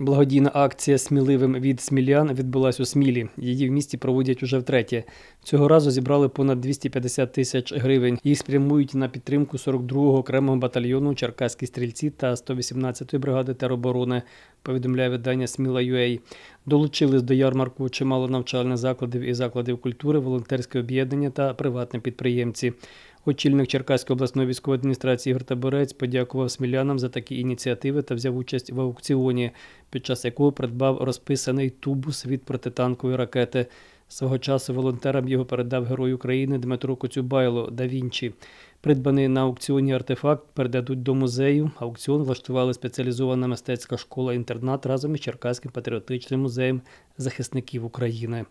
Благодійна акція Сміливим від смілян відбулась у Смілі. Її в місті проводять уже втретє. Цього разу зібрали понад 250 тисяч гривень. Їх спрямують на підтримку 42-го окремого батальйону Черкаські стрільці та 118-ї бригади тероборони. Повідомляє видання Сміла.UA. Долучились до ярмарку чимало навчальних закладів і закладів культури, волонтерське об'єднання та приватні підприємці. Очільник Черкаської обласної військової адміністрації Ігор Таборець подякував смілянам за такі ініціативи та взяв участь в аукціоні, під час якого придбав розписаний тубус від протитанкової ракети. Свого часу волонтерам його передав герой України Дмитро Коцюбайло да Вінчі. Придбаний на аукціоні артефакт передадуть до музею. Аукціон влаштували спеціалізована мистецька школа-інтернат разом із Черкаським патріотичним музеєм захисників України.